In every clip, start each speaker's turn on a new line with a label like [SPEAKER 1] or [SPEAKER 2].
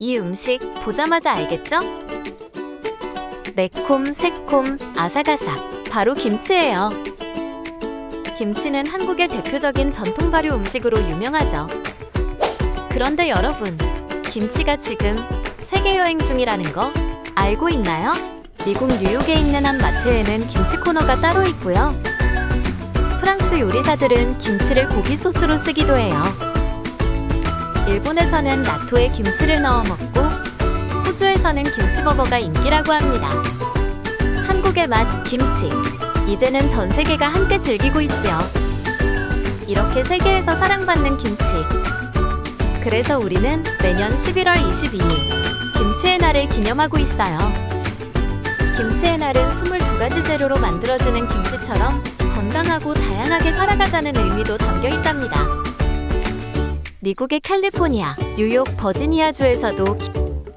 [SPEAKER 1] 이 음식 보자마자 알겠죠? 매콤, 새콤, 아삭아삭. 바로 김치예요. 김치는 한국의 대표적인 전통 발효 음식으로 유명하죠. 그런데 여러분, 김치가 지금 세계 여행 중이라는 거 알고 있나요? 미국 뉴욕에 있는 한 마트에는 김치 코너가 따로 있고요. 프랑스 요리사들은 김치를 고기 소스로 쓰기도 해요. 일본에서는 나토에 김치를 넣어 먹고 호주에서는 김치버거가 인기라고 합니다. 한국의 맛 김치. 이제는 전 세계가 함께 즐기고 있지요. 이렇게 세계에서 사랑받는 김치. 그래서 우리는 매년 11월 22일 김치의 날을 기념하고 있어요. 김치의 날은 22가지 재료로 만들어지는 김치처럼 건강하고 다양하게 살아가자는 의미도 담겨 있답니다. 미국의 캘리포니아, 뉴욕, 버지니아주에서도 기-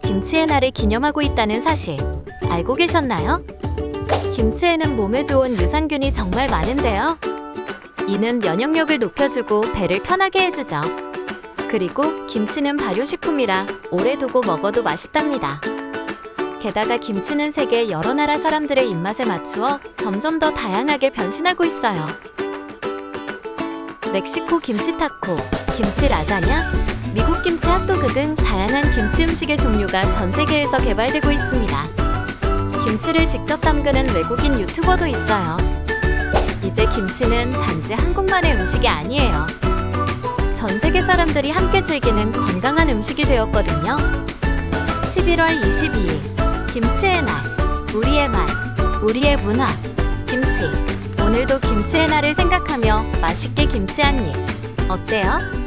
[SPEAKER 1] 김치의 날을 기념하고 있다는 사실 알고 계셨나요? 김치에는 몸에 좋은 유산균이 정말 많은데요. 이는 면역력을 높여주고 배를 편하게 해주죠. 그리고 김치는 발효식품이라 오래 두고 먹어도 맛있답니다. 게다가 김치는 세계 여러 나라 사람들의 입맛에 맞추어 점점 더 다양하게 변신하고 있어요. 멕시코 김치 타코, 김치 라자냐, 미국 김치 핫도그 등 다양한 김치 음식의 종류가 전 세계에서 개발되고 있습니다. 김치를 직접 담그는 외국인 유튜버도 있어요. 이제 김치는 단지 한국만의 음식이 아니에요. 전 세계 사람들이 함께 즐기는 건강한 음식이 되었거든요. 11월 22일 김치의 날, 우리의 맛, 우리의 문화, 김치. 오늘도 김치의 날을 생각하며 맛있게 김치 한 입. 어때요?